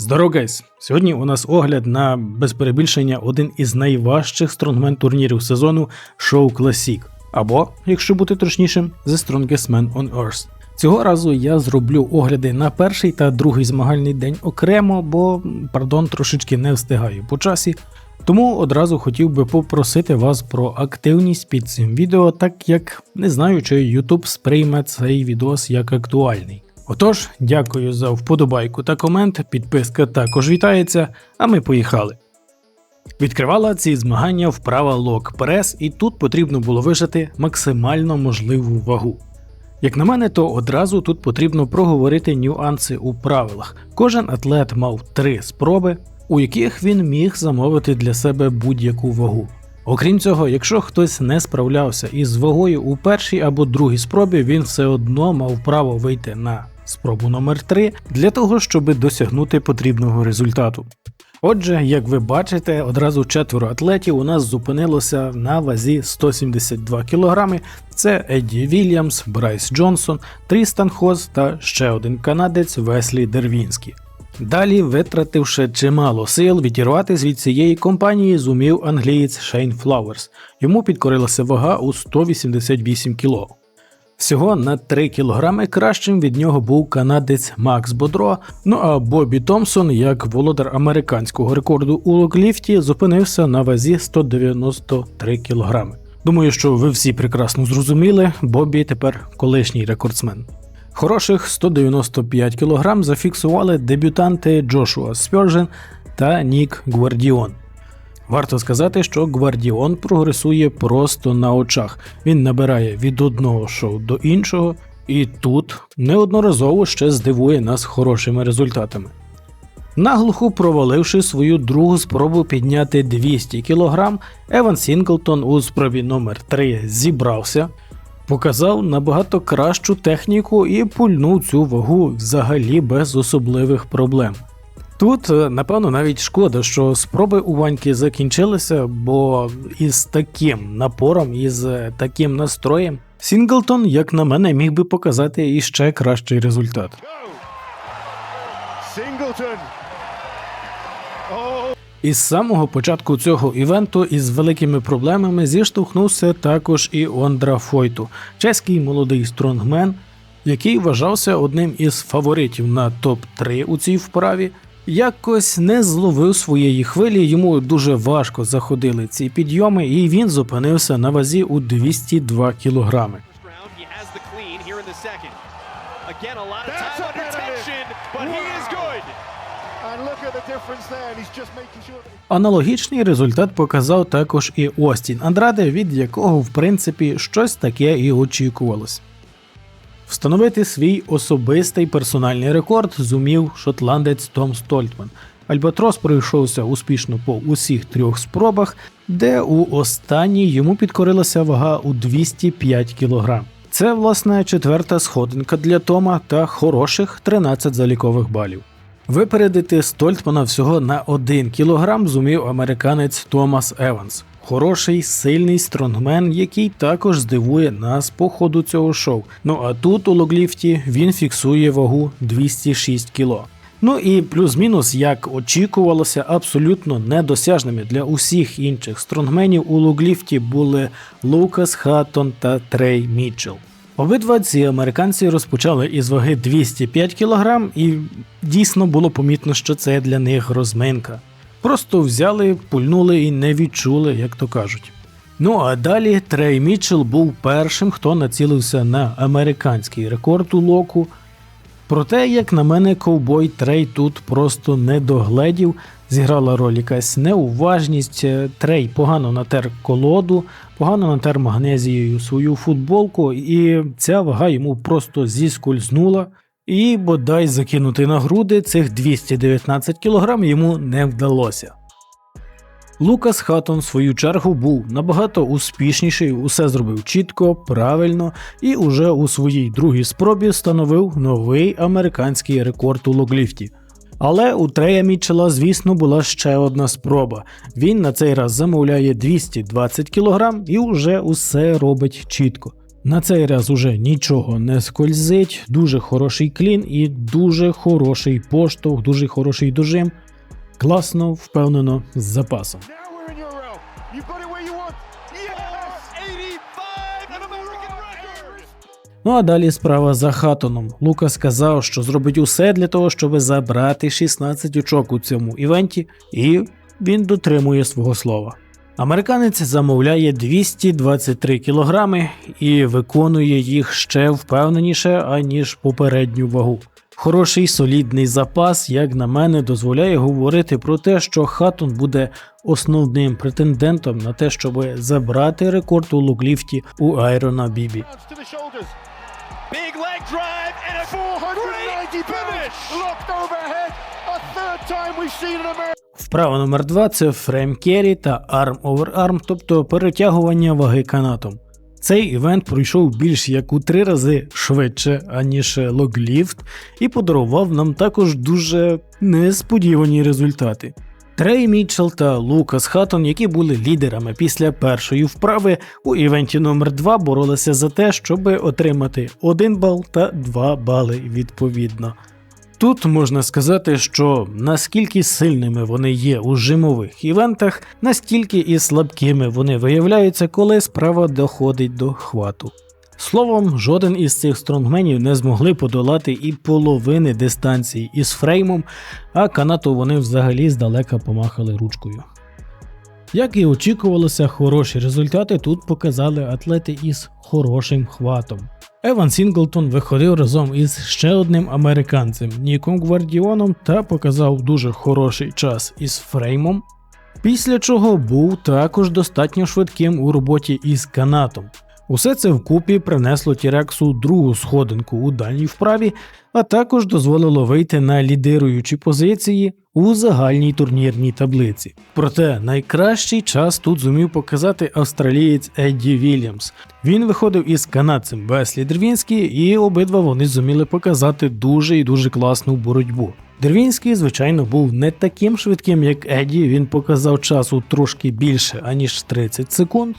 Здорово, гайс! Сьогодні у нас огляд на без перебільшення один із найважчих стронгмен турнірів сезону Show Classic. Або, якщо бути точнішим, The Strongest Man on Earth. Цього разу я зроблю огляди на перший та другий змагальний день окремо, бо, пардон, трошечки не встигаю по часі. Тому одразу хотів би попросити вас про активність під цим відео, так як не знаю, чи YouTube сприйме цей відос як актуальний. Отож, дякую за вподобайку та комент, підписка також вітається, а ми поїхали. Відкривала ці змагання вправа лок прес, і тут потрібно було вижати максимально можливу вагу. Як на мене, то одразу тут потрібно проговорити нюанси у правилах. Кожен атлет мав три спроби, у яких він міг замовити для себе будь-яку вагу. Окрім цього, якщо хтось не справлявся із вагою у першій або другій спробі, він все одно мав право вийти на спробу номер 3 для того, щоб досягнути потрібного результату. Отже, як ви бачите, одразу четверо атлетів у нас зупинилося на вазі 172 кг. Це Едді Вільямс, Брайс Джонсон, Трістан Хоз та ще один канадець Веслі Дервінський. Далі, витративши чимало сил, відірвати від цієї компанії зумів англієць Шейн Флауерс. Йому підкорилася вага у 188 кг. Всього на 3 кілограми кращим від нього був канадець Макс Бодро. Ну а Бобі Томпсон, як володар американського рекорду у локліфті, зупинився на вазі 193 кілограми. Думаю, що ви всі прекрасно зрозуміли, Бобі тепер колишній рекордсмен. Хороших 195 кг зафіксували дебютанти Джошуа Спьоржен та Нік Гвардіон. Варто сказати, що Гвардіон прогресує просто на очах. Він набирає від одного шоу до іншого, і тут неодноразово ще здивує нас хорошими результатами. Наглухо проваливши свою другу спробу підняти 200 кг, Еван Сінглтон у спробі номер 3 зібрався, показав набагато кращу техніку і пульнув цю вагу взагалі без особливих проблем. Тут, е, напевно, навіть шкода, що спроби у Ваньки закінчилися, бо із таким напором, із е, таким настроєм, Сінглтон, як на мене, міг би показати іще кращий результат. Oh, Із самого початку цього івенту із великими проблемами зіштовхнувся також і Ондра Фойту, чеський молодий стронгмен, який вважався одним із фаворитів на топ-3 у цій вправі. Якось не зловив своєї хвилі, йому дуже важко заходили ці підйоми, і він зупинився на вазі у 202 кілограми. Аналогічний результат показав також і Остін Андраде, від якого, в принципі, щось таке і очікувалось. Встановити свій особистий персональний рекорд зумів шотландець Том Стольтман. Альбатрос пройшовся успішно по усіх трьох спробах, де у останній йому підкорилася вага у 205 кг. Це, власне, четверта сходинка для Тома та хороших 13 залікових балів. Випередити Стольтмана всього на 1 кілограм зумів американець Томас Еванс. Хороший, сильний стронгмен, який також здивує нас по ходу цього шоу. Ну а тут у логліфті він фіксує вагу 206 кг. Ну і плюс-мінус, як очікувалося, абсолютно недосяжними для усіх інших стронгменів у логліфті були Лукас Хаттон та Трей Мітчелл. Обидва ці американці розпочали із ваги 205 кг, і дійсно було помітно, що це для них розминка. Просто взяли, пульнули і не відчули, як то кажуть. Ну а далі Трей Мітчелл був першим, хто націлився на американський рекорд у локу. Проте, як на мене, ковбой Трей тут просто не догледів, зіграла роль якась неуважність. е, Трей погано натер колоду, погано натер магнезією свою футболку, і ця вага йому просто зіскользнула. І бодай закинути на груди цих 219 кг йому не вдалося. Лукас Хаттон, в свою чергу, був набагато успішніший, усе зробив чітко, правильно і уже у своїй другій спробі встановив новий американський рекорд у логліфті. Але у Трея Мітчела, звісно, була ще одна спроба. Він на цей раз замовляє 220 кг і вже усе робить чітко. На цей раз уже нічого не скользить, дуже хороший клін і дуже хороший поштовх, дуже хороший дожим. Класно, впевнено, з запасом. Now we're in your realm. You've got it where you want. Yes! 85, an American record! Ну а далі справа за Хатоном. Лука сказав, що зробить усе для того, щоб забрати 16 очок у цьому івенті, і він дотримує свого слова. Американець замовляє 223 кілограми і виконує їх ще впевненіше, аніж попередню вагу. Хороший солідний запас, як на мене, дозволяє говорити про те, що Хатон буде основним претендентом на те, щоб забрати рекорд у лукліфті у Айрона Бібі. Big leg drive and a 490 finish! locked overhead. Вправа номер 2 це фрейм керрі та арм овер арм, тобто перетягування ваги канатом. Цей івент пройшов більш як у три рази швидше, аніж логліфт, і подарував нам також дуже несподівані результати. Трей Мітчелл та Лукас Хаттон, які були лідерами після першої вправи, у івенті номер 2 боролися за те, щоб отримати 1 бал та 2 бали відповідно. Тут можна сказати, що наскільки сильними вони є у жимових івентах, настільки і слабкими вони виявляються, коли справа доходить до хвату. Словом, жоден із цих стронгменів не змогли подолати і половини дистанції із фреймом, а канату вони взагалі здалека помахали ручкою. Як і очікувалося, хороші результати тут показали атлети із хорошим хватом. Еван Сінглтон виходив разом із ще одним американцем Ніком Гвардіоном та показав дуже хороший час із фреймом, після чого був також достатньо швидким у роботі із канатом. Усе це вкупі принесло Тірексу другу сходинку у дальній вправі, а також дозволило вийти на лідируючі позиції у загальній турнірній таблиці. Проте найкращий час тут зумів показати австралієць Едді Вільямс. Він виходив із канадцем Веслі Дервінський, і обидва вони зуміли показати дуже і дуже класну боротьбу. Дервінський, звичайно, був не таким швидким, як Еді. Він показав часу трошки більше аніж 30 секунд.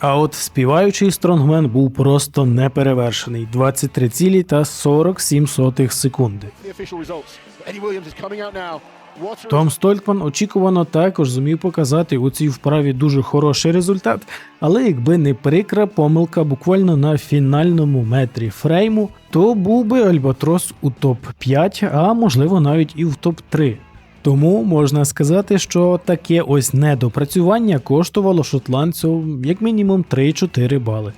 А от співаючий стронгмен був просто неперевершений 23 цілі та 47 сотих секунди. Том Столькман очікувано також зумів показати у цій вправі дуже хороший результат, але якби не прикра помилка буквально на фінальному метрі фрейму, то був би Альбатрос у топ-5, а можливо навіть і в топ-3. Тому можна сказати, що таке ось недопрацювання коштувало шотландцю як мінімум 3-4 бали.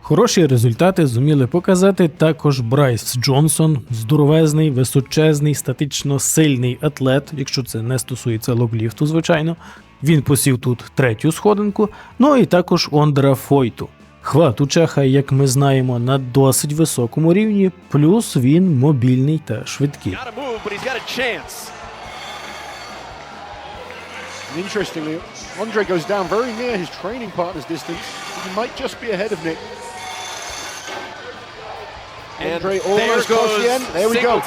Хороші результати зуміли показати також Брайс Джонсон, здоровезний, височезний, статично сильний атлет, якщо це не стосується логліфту, звичайно. Він посів тут третю сходинку, ну і також Ондра Фойту. Хват у Чеха, як ми знаємо, на досить високому рівні, плюс він мобільний та швидкий. And interestingly, Andre goes down very near his training partner's distance. He might just be ahead of Nick. And Andre almost goes. There we go.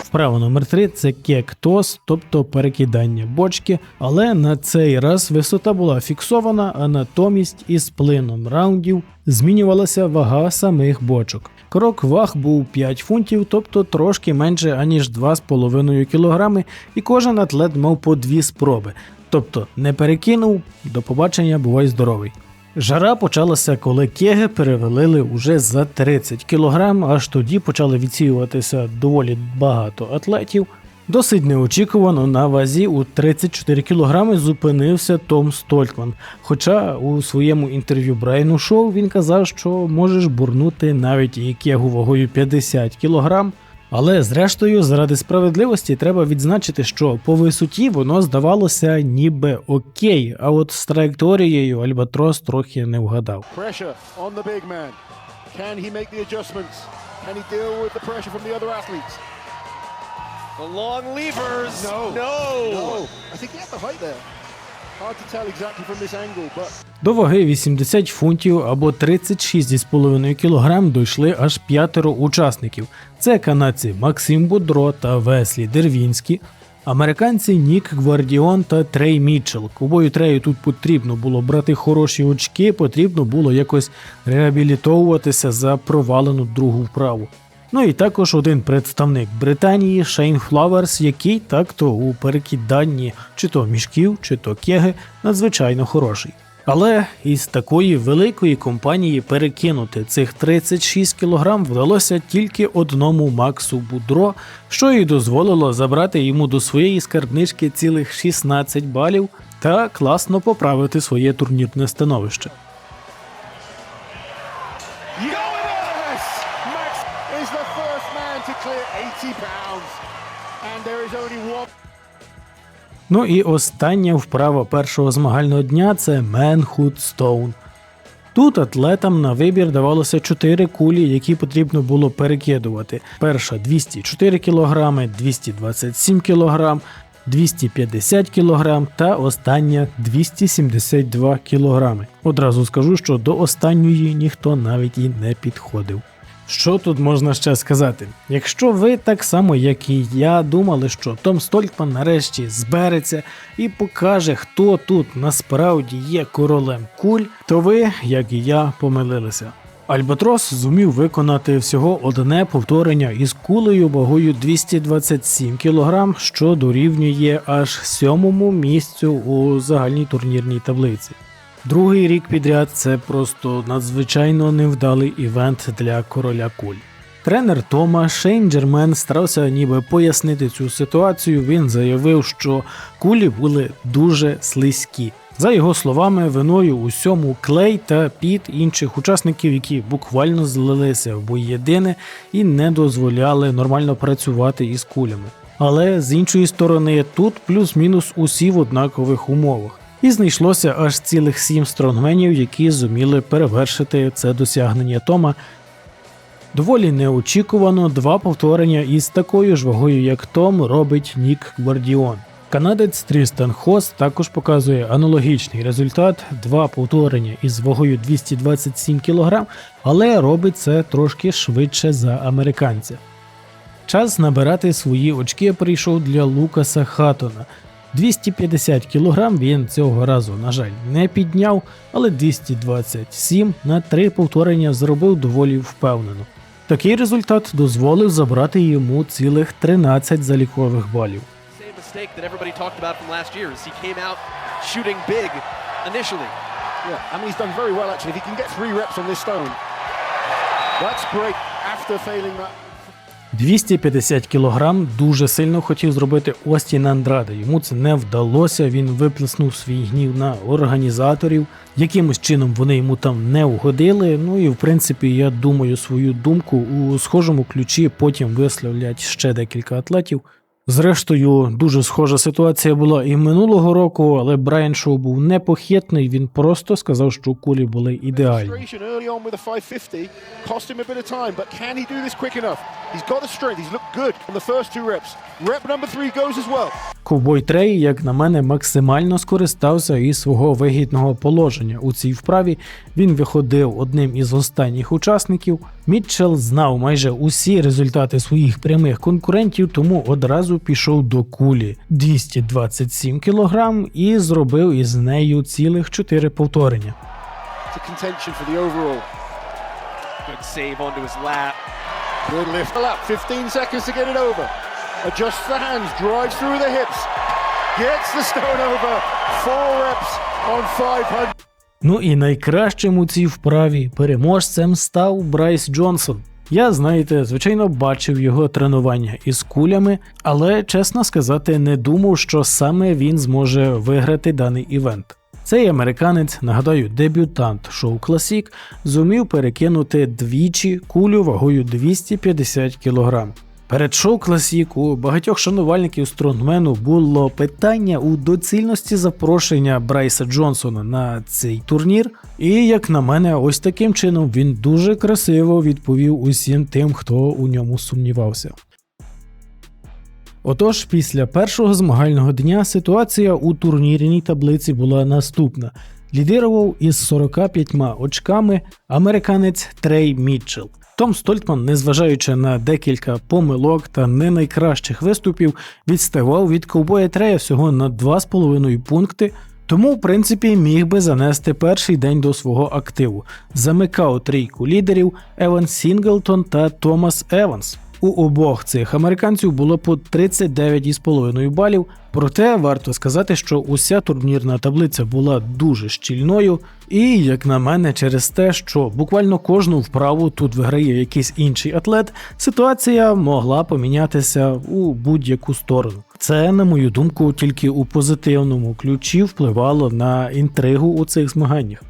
Вправа номер 3 це кек-тос, тобто перекидання бочки, але на цей раз висота була фіксована, а натомість із плином раундів змінювалася вага самих бочок. Крок ваг був 5 фунтів, тобто трошки менше аніж 2,5 кг, і кожен атлет мав по дві спроби. Тобто не перекинув, до побачення бувай здоровий. Жара почалася, коли кеги перевалили уже за 30 кг, аж тоді почали відсіюватися доволі багато атлетів. Досить неочікувано на вазі у 34 кг зупинився Том Столькман. Хоча у своєму інтерв'ю Брайану Шоу він казав, що можеш бурнути навіть і кегу вагою 50 кг. Але зрештою, заради справедливості, треба відзначити, що по висоті воно здавалося ніби окей, а от з траєкторією Альбатрос трохи не вгадав. The long levers. No. No. No. I think he had the height there. До ваги 80 фунтів або 36,5 кг дійшли аж п'ятеро учасників. Це канадці Максим Будро та Веслі Дервінські. Американці Нік Гвардіон та Трей Мітчелл. Кубою Трею тут потрібно було брати хороші очки, потрібно було якось реабілітовуватися за провалену другу вправу. Ну і також один представник Британії Шейн Флаверс, який так-то у перекиданні чи то мішків, чи то кеги надзвичайно хороший. Але із такої великої компанії перекинути цих 36 кг вдалося тільки одному Максу Будро, що й дозволило забрати йому до своєї скарбнички цілих 16 балів та класно поправити своє турнірне становище. Ну і остання вправа першого змагального дня це Manhood Stone. Тут атлетам на вибір давалося 4 кулі, які потрібно було перекидувати. Перша 204 кг, 227 кг, 250 кг та остання 272 кг. Одразу скажу, що до останньої ніхто навіть і не підходив. Що тут можна ще сказати? Якщо ви так само, як і я, думали, що Том Столькман нарешті збереться і покаже, хто тут насправді є королем куль, то ви, як і я, помилилися. Альбатрос зумів виконати всього одне повторення із кулею вагою 227 кг, що дорівнює аж сьомому місцю у загальній турнірній таблиці. Другий рік підряд це просто надзвичайно невдалий івент для короля куль. Тренер Тома Шейн Джермен старався ніби пояснити цю ситуацію. Він заявив, що кулі були дуже слизькі. За його словами, виною усьому клей та піт інших учасників, які буквально злилися в боєдине і не дозволяли нормально працювати із кулями. Але з іншої сторони, тут плюс-мінус усі в однакових умовах. І знайшлося аж цілих сім стронгменів, які зуміли перевершити це досягнення Тома. Доволі неочікувано два повторення із такою ж вагою, як Том, робить Нік Гвардіон. Канадець Трістан Хос також показує аналогічний результат: два повторення із вагою 227 кг, але робить це трошки швидше за американця. Час набирати свої очки прийшов для Лукаса Хатона. 250 кг він цього разу, на жаль, не підняв, але 227 на три повторення зробив доволі впевнено. Такий результат дозволив забрати йому цілих 13 залікових балів. That's great. After failing that. 250 кг дуже сильно хотів зробити Остін Андраде. Йому це не вдалося. Він виплеснув свій гнів на організаторів. Якимось чином вони йому там не угодили. Ну і в принципі, я думаю, свою думку у схожому ключі потім висловлять ще декілька атлетів. Зрештою, дуже схожа ситуація була і минулого року, але Брайан Шоу був непохитний. Він просто сказав, що кулі були ідеальні. Registration early on with a 550 cost him a bit of time, but can he do this quick enough? He's got the strength. He's looked good on the first two reps. Rep number three goes as well. Ковбой Трей, як на мене, максимально скористався із свого вигідного положення у цій вправі. Він виходив одним із останніх учасників. Мітчелл знав майже усі результати своїх прямих конкурентів, тому одразу пішов до кулі 227 кг і зробив із нею цілих 4 повторення. Save onto his lap. Good lift. 15 seconds to get it over. Adjusts the hands, drives through the hips, gets the stone over. Four reps on 500. Ну і найкращим у цій вправі переможцем став Брайс Джонсон. Я, знаєте, звичайно, бачив його тренування із кулями, але чесно сказати, не думав, що саме він зможе виграти даний івент. Цей американець, нагадаю, дебютант шоу Classic, зумів перекинути двічі кулю вагою 250 кг. Перед шоу Classic у багатьох шанувальників стронгмену було питання у доцільності запрошення Брайса Джонсона на цей турнір. І як на мене, ось таким чином він дуже красиво відповів усім тим, хто у ньому сумнівався. Отож, після першого змагального дня ситуація у турнірній таблиці була наступна: лідирував із 45 очками американець Трей Мітчелл. Том Стольтман, незважаючи на декілька помилок та не найкращих виступів, відставав від ковбоя Трея всього на 2,5 пункти, тому, в принципі, міг би занести перший день до свого активу. Замикав трійку лідерів Еван Сінглтон та Томас Еванс. У обох цих американців було по 39,5 балів. Проте варто сказати, що уся турнірна таблиця була дуже щільною, і, як на мене, через те, що буквально кожну вправу тут виграє якийсь інший атлет, ситуація могла помінятися у будь-яку сторону. Це, на мою думку, тільки у позитивному ключі впливало на інтригу у цих змаганнях.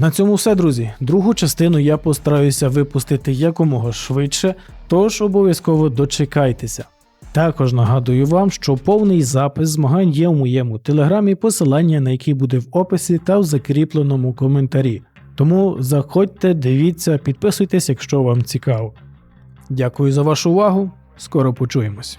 На цьому все, друзі. Другу частину я постараюся випустити якомога швидше, тож обов'язково дочекайтеся. Також нагадую вам, що повний запис змагань є в моєму телеграмі, посилання на який буде в описі та в закріпленому коментарі. Тому заходьте, дивіться, підписуйтесь, якщо вам цікаво. Дякую за вашу увагу. Скоро почуємось.